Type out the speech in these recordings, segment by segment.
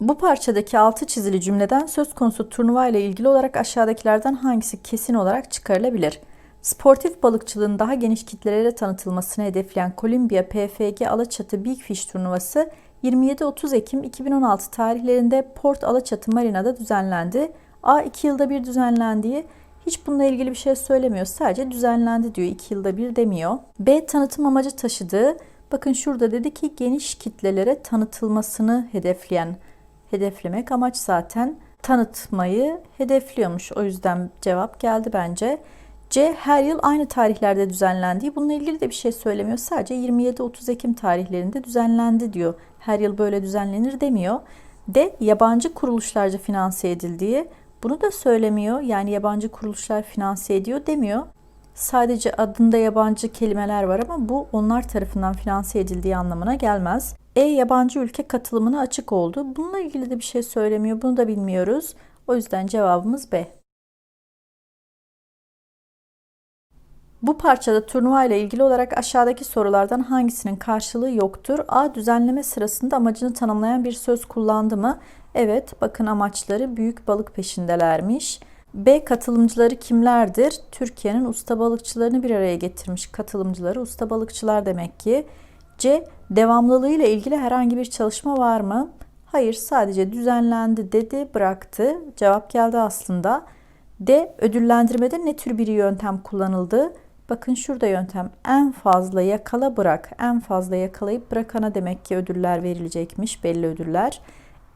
Bu parçadaki altı çizili cümleden söz konusu turnuva ile ilgili olarak aşağıdakilerden hangisi kesin olarak çıkarılabilir? Sportif balıkçılığın daha geniş kitlelere tanıtılmasını hedefleyen Columbia PFG Alaçatı Big Fish turnuvası 27-30 Ekim 2016 tarihlerinde Port Alaçatı Marina'da düzenlendi. A 2 yılda bir düzenlendiği hiç bununla ilgili bir şey söylemiyor. Sadece düzenlendi diyor. 2 yılda bir demiyor. B tanıtım amacı taşıdığı bakın şurada dedi ki geniş kitlelere tanıtılmasını hedefleyen hedeflemek amaç zaten tanıtmayı hedefliyormuş. O yüzden cevap geldi bence. C her yıl aynı tarihlerde düzenlendiği bununla ilgili de bir şey söylemiyor. Sadece 27-30 Ekim tarihlerinde düzenlendi diyor. Her yıl böyle düzenlenir demiyor. D yabancı kuruluşlarca finanse edildiği bunu da söylemiyor. Yani yabancı kuruluşlar finanse ediyor demiyor. Sadece adında yabancı kelimeler var ama bu onlar tarafından finanse edildiği anlamına gelmez. E yabancı ülke katılımına açık oldu. Bununla ilgili de bir şey söylemiyor. Bunu da bilmiyoruz. O yüzden cevabımız B. Bu parçada turnuva ile ilgili olarak aşağıdaki sorulardan hangisinin karşılığı yoktur? A. Düzenleme sırasında amacını tanımlayan bir söz kullandı mı? Evet, bakın amaçları büyük balık peşindelermiş. B. Katılımcıları kimlerdir? Türkiye'nin usta balıkçılarını bir araya getirmiş. Katılımcıları usta balıkçılar demek ki. C. Devamlılığı ile ilgili herhangi bir çalışma var mı? Hayır, sadece düzenlendi dedi, bıraktı. Cevap geldi aslında. D. Ödüllendirmede ne tür bir yöntem kullanıldı? Bakın şurada yöntem en fazla yakala bırak. En fazla yakalayıp bırakana demek ki ödüller verilecekmiş belli ödüller.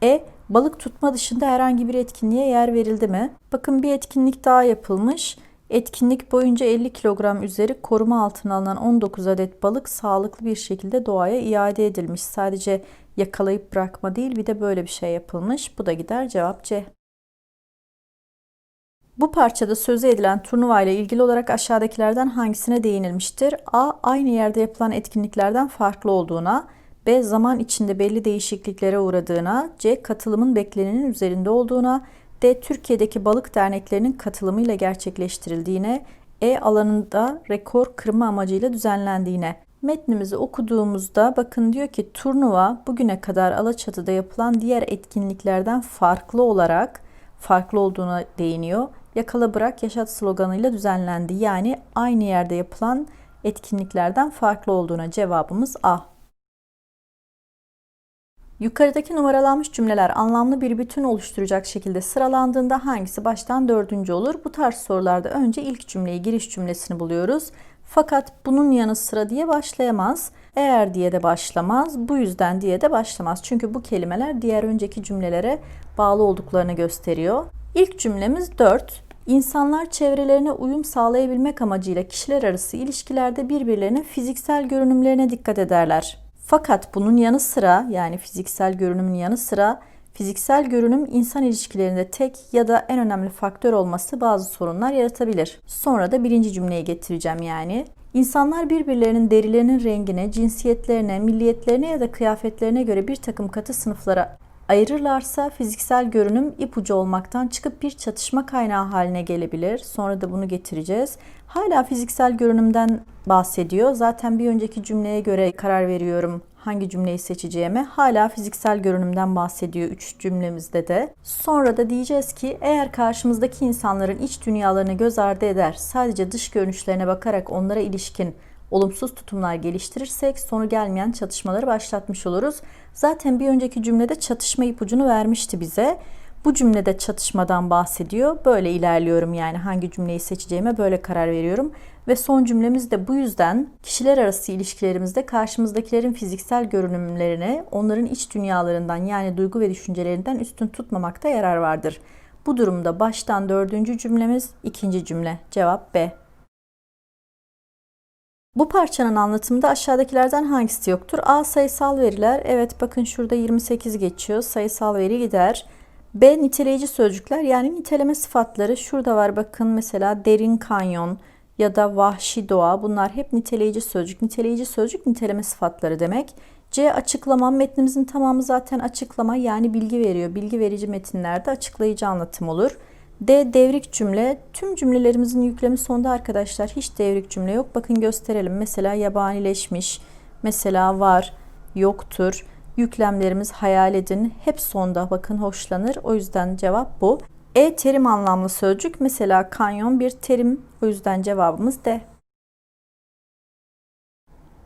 E. Balık tutma dışında herhangi bir etkinliğe yer verildi mi? Bakın bir etkinlik daha yapılmış. Etkinlik boyunca 50 kilogram üzeri koruma altına alınan 19 adet balık sağlıklı bir şekilde doğaya iade edilmiş. Sadece yakalayıp bırakma değil bir de böyle bir şey yapılmış. Bu da gider cevap C. Bu parçada sözü edilen turnuva ile ilgili olarak aşağıdakilerden hangisine değinilmiştir? A. Aynı yerde yapılan etkinliklerden farklı olduğuna, B. Zaman içinde belli değişikliklere uğradığına, C. Katılımın beklenenin üzerinde olduğuna, D. Türkiye'deki balık derneklerinin katılımıyla gerçekleştirildiğine, E. Alanında rekor kırma amacıyla düzenlendiğine. Metnimizi okuduğumuzda bakın diyor ki turnuva bugüne kadar Alaçatı'da yapılan diğer etkinliklerden farklı olarak farklı olduğuna değiniyor. Yakala bırak yaşat sloganıyla düzenlendi. Yani aynı yerde yapılan etkinliklerden farklı olduğuna cevabımız A. Yukarıdaki numaralanmış cümleler anlamlı bir bütün oluşturacak şekilde sıralandığında hangisi baştan dördüncü olur? Bu tarz sorularda önce ilk cümleyi giriş cümlesini buluyoruz. Fakat bunun yanı sıra diye başlayamaz. Eğer diye de başlamaz. Bu yüzden diye de başlamaz. Çünkü bu kelimeler diğer önceki cümlelere bağlı olduklarını gösteriyor. İlk cümlemiz 4. İnsanlar çevrelerine uyum sağlayabilmek amacıyla kişiler arası ilişkilerde birbirlerinin fiziksel görünümlerine dikkat ederler. Fakat bunun yanı sıra yani fiziksel görünümün yanı sıra fiziksel görünüm insan ilişkilerinde tek ya da en önemli faktör olması bazı sorunlar yaratabilir. Sonra da birinci cümleye getireceğim yani. İnsanlar birbirlerinin derilerinin rengine, cinsiyetlerine, milliyetlerine ya da kıyafetlerine göre bir takım katı sınıflara ayırırlarsa fiziksel görünüm ipucu olmaktan çıkıp bir çatışma kaynağı haline gelebilir. Sonra da bunu getireceğiz. Hala fiziksel görünümden bahsediyor. Zaten bir önceki cümleye göre karar veriyorum hangi cümleyi seçeceğime. Hala fiziksel görünümden bahsediyor 3 cümlemizde de. Sonra da diyeceğiz ki eğer karşımızdaki insanların iç dünyalarını göz ardı eder, sadece dış görünüşlerine bakarak onlara ilişkin olumsuz tutumlar geliştirirsek sonu gelmeyen çatışmaları başlatmış oluruz. Zaten bir önceki cümlede çatışma ipucunu vermişti bize. Bu cümlede çatışmadan bahsediyor. Böyle ilerliyorum yani hangi cümleyi seçeceğime böyle karar veriyorum. Ve son cümlemiz de bu yüzden kişiler arası ilişkilerimizde karşımızdakilerin fiziksel görünümlerini onların iç dünyalarından yani duygu ve düşüncelerinden üstün tutmamakta yarar vardır. Bu durumda baştan dördüncü cümlemiz ikinci cümle. Cevap B. Bu parçanın anlatımında aşağıdakilerden hangisi yoktur? A. Sayısal veriler. Evet bakın şurada 28 geçiyor. Sayısal veri gider. B. Niteleyici sözcükler yani niteleme sıfatları. Şurada var bakın mesela derin kanyon ya da vahşi doğa. Bunlar hep niteleyici sözcük. Niteleyici sözcük niteleme sıfatları demek. C. Açıklama. Metnimizin tamamı zaten açıklama yani bilgi veriyor. Bilgi verici metinlerde açıklayıcı anlatım olur. D. Devrik cümle. Tüm cümlelerimizin yüklemi sonda arkadaşlar hiç devrik cümle yok. Bakın gösterelim. Mesela yabanileşmiş, mesela var, yoktur, Yüklemlerimiz hayal edin. Hep sonda bakın hoşlanır. O yüzden cevap bu. E terim anlamlı sözcük. Mesela kanyon bir terim. O yüzden cevabımız D.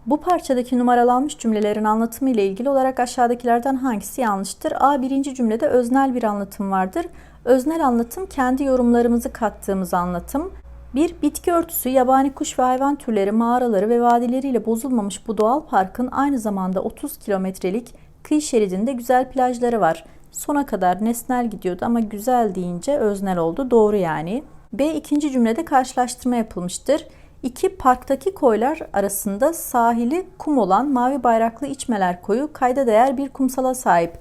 Bu parçadaki numaralanmış cümlelerin anlatımı ile ilgili olarak aşağıdakilerden hangisi yanlıştır? A. Birinci cümlede öznel bir anlatım vardır. Öznel anlatım kendi yorumlarımızı kattığımız anlatım. Bir bitki örtüsü, yabani kuş ve hayvan türleri, mağaraları ve vadileriyle bozulmamış bu doğal parkın aynı zamanda 30 kilometrelik kıyı şeridinde güzel plajları var. Sona kadar nesnel gidiyordu ama güzel deyince öznel oldu. Doğru yani. B. ikinci cümlede karşılaştırma yapılmıştır. İki parktaki koylar arasında sahili kum olan mavi bayraklı içmeler koyu kayda değer bir kumsala sahip.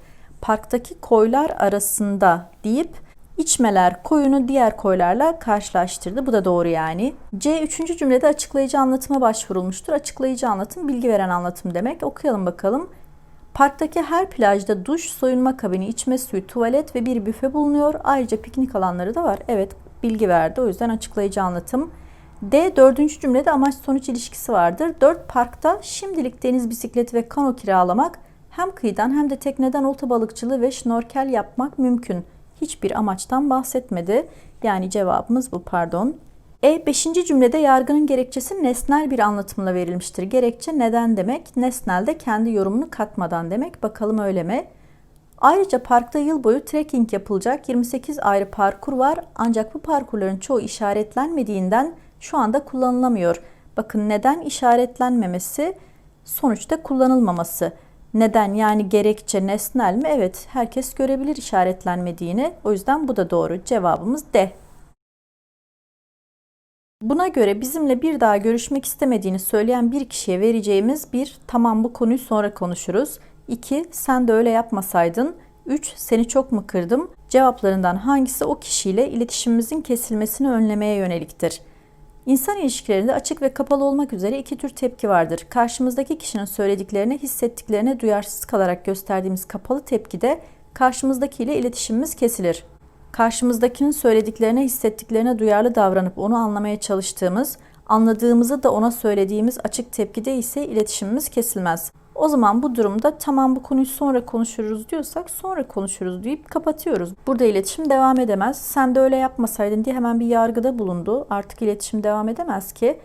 Parktaki koylar arasında deyip içmeler koyunu diğer koylarla karşılaştırdı. Bu da doğru yani. C. Üçüncü cümlede açıklayıcı anlatıma başvurulmuştur. Açıklayıcı anlatım bilgi veren anlatım demek. Okuyalım bakalım. Parktaki her plajda duş, soyunma kabini, içme suyu, tuvalet ve bir büfe bulunuyor. Ayrıca piknik alanları da var. Evet bilgi verdi. O yüzden açıklayıcı anlatım. D. Dördüncü cümlede amaç sonuç ilişkisi vardır. 4. Parkta şimdilik deniz bisikleti ve kano kiralamak hem kıyıdan hem de tekneden olta balıkçılığı ve şnorkel yapmak mümkün. Hiçbir amaçtan bahsetmedi. Yani cevabımız bu pardon. E. Beşinci cümlede yargının gerekçesi nesnel bir anlatımla verilmiştir. Gerekçe neden demek? Nesnel de kendi yorumunu katmadan demek. Bakalım öyle mi? Ayrıca parkta yıl boyu trekking yapılacak 28 ayrı parkur var. Ancak bu parkurların çoğu işaretlenmediğinden şu anda kullanılamıyor. Bakın neden işaretlenmemesi sonuçta kullanılmaması. Neden yani gerekçe nesnel mi? Evet herkes görebilir işaretlenmediğini. O yüzden bu da doğru. Cevabımız D. Buna göre bizimle bir daha görüşmek istemediğini söyleyen bir kişiye vereceğimiz bir tamam bu konuyu sonra konuşuruz. 2. Sen de öyle yapmasaydın. 3. Seni çok mu kırdım? Cevaplarından hangisi o kişiyle iletişimimizin kesilmesini önlemeye yöneliktir? İnsan ilişkilerinde açık ve kapalı olmak üzere iki tür tepki vardır. Karşımızdaki kişinin söylediklerine, hissettiklerine duyarsız kalarak gösterdiğimiz kapalı tepkide karşımızdakiyle iletişimimiz kesilir. Karşımızdakinin söylediklerine, hissettiklerine duyarlı davranıp onu anlamaya çalıştığımız, anladığımızı da ona söylediğimiz açık tepkide ise iletişimimiz kesilmez. O zaman bu durumda tamam bu konuyu sonra konuşuruz diyorsak sonra konuşuruz deyip kapatıyoruz. Burada iletişim devam edemez. Sen de öyle yapmasaydın diye hemen bir yargıda bulundu. Artık iletişim devam edemez ki.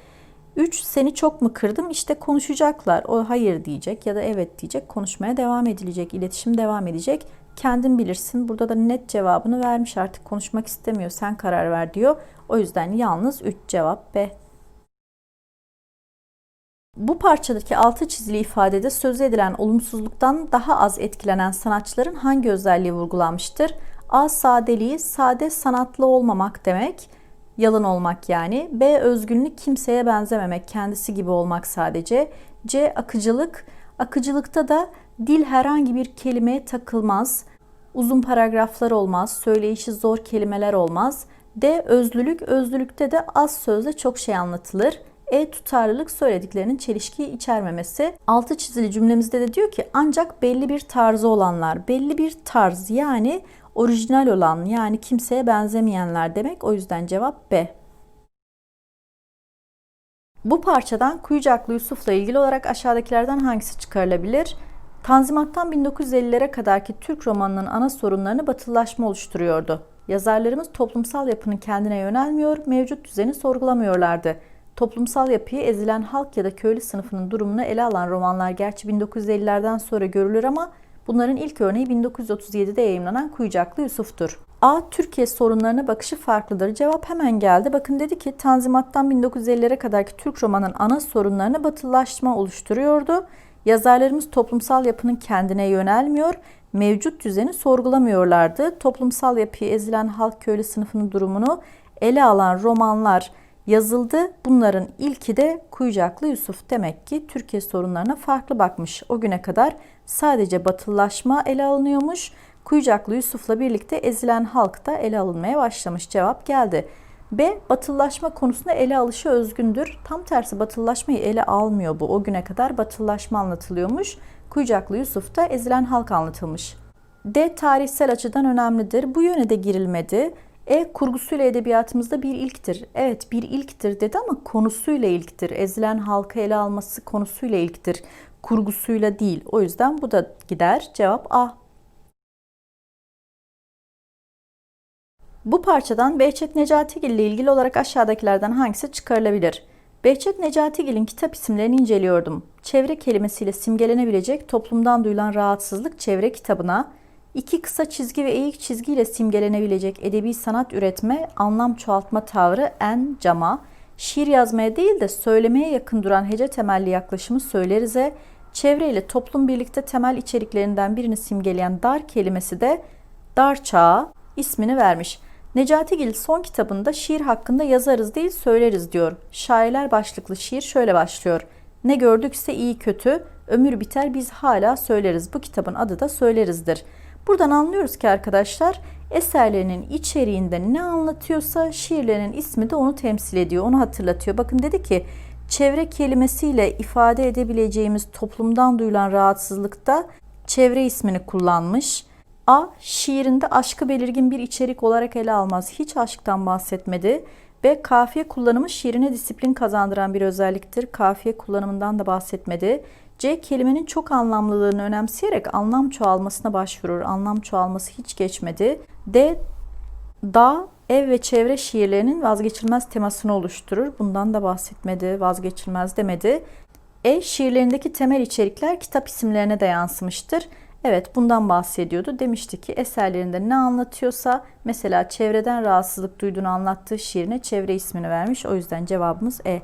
3. Seni çok mu kırdım? İşte konuşacaklar. O hayır diyecek ya da evet diyecek. Konuşmaya devam edilecek. İletişim devam edecek. Kendin bilirsin. Burada da net cevabını vermiş artık konuşmak istemiyor. Sen karar ver diyor. O yüzden yalnız 3 cevap B. Bu parçadaki altı çizili ifadede söz edilen olumsuzluktan daha az etkilenen sanatçıların hangi özelliği vurgulanmıştır? A. Sadeliği, sade sanatlı olmamak demek, yalın olmak yani. B. Özgünlük, kimseye benzememek, kendisi gibi olmak sadece. C. Akıcılık, akıcılıkta da dil herhangi bir kelimeye takılmaz, uzun paragraflar olmaz, söyleyişi zor kelimeler olmaz. D. Özlülük, özlülükte de az sözle çok şey anlatılır. E tutarlılık söylediklerinin çelişki içermemesi. Altı çizili cümlemizde de diyor ki ancak belli bir tarzı olanlar, belli bir tarz yani orijinal olan yani kimseye benzemeyenler demek. O yüzden cevap B. Bu parçadan Kuyucaklı Yusuf'la ilgili olarak aşağıdakilerden hangisi çıkarılabilir? Tanzimat'tan 1950'lere kadarki Türk romanının ana sorunlarını batılılaşma oluşturuyordu. Yazarlarımız toplumsal yapının kendine yönelmiyor, mevcut düzeni sorgulamıyorlardı. Toplumsal yapıyı ezilen halk ya da köylü sınıfının durumunu ele alan romanlar gerçi 1950'lerden sonra görülür ama bunların ilk örneği 1937'de yayımlanan Kuyucaklı Yusuf'tur. A. Türkiye sorunlarına bakışı farklıdır. Cevap hemen geldi. Bakın dedi ki Tanzimat'tan 1950'lere kadarki Türk romanın ana sorunlarını batılılaşma oluşturuyordu. Yazarlarımız toplumsal yapının kendine yönelmiyor, mevcut düzeni sorgulamıyorlardı. Toplumsal yapıyı ezilen halk köylü sınıfının durumunu ele alan romanlar yazıldı. Bunların ilki de Kuyucaklı Yusuf. Demek ki Türkiye sorunlarına farklı bakmış. O güne kadar sadece batılılaşma ele alınıyormuş. Kuyucaklı Yusuf'la birlikte ezilen halk da ele alınmaya başlamış. Cevap geldi. B. Batılılaşma konusunda ele alışı özgündür. Tam tersi batılılaşmayı ele almıyor bu. O güne kadar batılılaşma anlatılıyormuş. Kuyucaklı Yusuf'ta ezilen halk anlatılmış. D. Tarihsel açıdan önemlidir. Bu yöne de girilmedi. E kurgusuyla edebiyatımızda bir ilktir. Evet bir ilktir dedi ama konusuyla ilktir. Ezilen halkı ele alması konusuyla ilktir. Kurgusuyla değil. O yüzden bu da gider. Cevap A. Bu parçadan Behçet Necatigil ile ilgili olarak aşağıdakilerden hangisi çıkarılabilir? Behçet Necatigil'in kitap isimlerini inceliyordum. Çevre kelimesiyle simgelenebilecek toplumdan duyulan rahatsızlık çevre kitabına, iki kısa çizgi ve eğik çizgiyle simgelenebilecek edebi sanat üretme, anlam çoğaltma tavrı en cama, şiir yazmaya değil de söylemeye yakın duran hece temelli yaklaşımı söylerize, çevre ile toplum birlikte temel içeriklerinden birini simgeleyen dar kelimesi de dar çağa ismini vermiş. Necatigil son kitabında şiir hakkında yazarız değil söyleriz diyor. Şairler başlıklı şiir şöyle başlıyor. Ne gördükse iyi kötü, ömür biter biz hala söyleriz. Bu kitabın adı da Söyleriz'dir. Buradan anlıyoruz ki arkadaşlar eserlerinin içeriğinde ne anlatıyorsa şiirlerinin ismi de onu temsil ediyor, onu hatırlatıyor. Bakın dedi ki çevre kelimesiyle ifade edebileceğimiz toplumdan duyulan rahatsızlıkta çevre ismini kullanmış. A. Şiirinde aşkı belirgin bir içerik olarak ele almaz. Hiç aşktan bahsetmedi. B. Kafiye kullanımı şiirine disiplin kazandıran bir özelliktir. Kafiye kullanımından da bahsetmedi. C. Kelimenin çok anlamlılığını önemseyerek anlam çoğalmasına başvurur. Anlam çoğalması hiç geçmedi. D. Dağ, ev ve çevre şiirlerinin vazgeçilmez temasını oluşturur. Bundan da bahsetmedi, vazgeçilmez demedi. E. Şiirlerindeki temel içerikler kitap isimlerine de yansımıştır. Evet bundan bahsediyordu. Demişti ki eserlerinde ne anlatıyorsa mesela çevreden rahatsızlık duyduğunu anlattığı şiirine çevre ismini vermiş. O yüzden cevabımız E.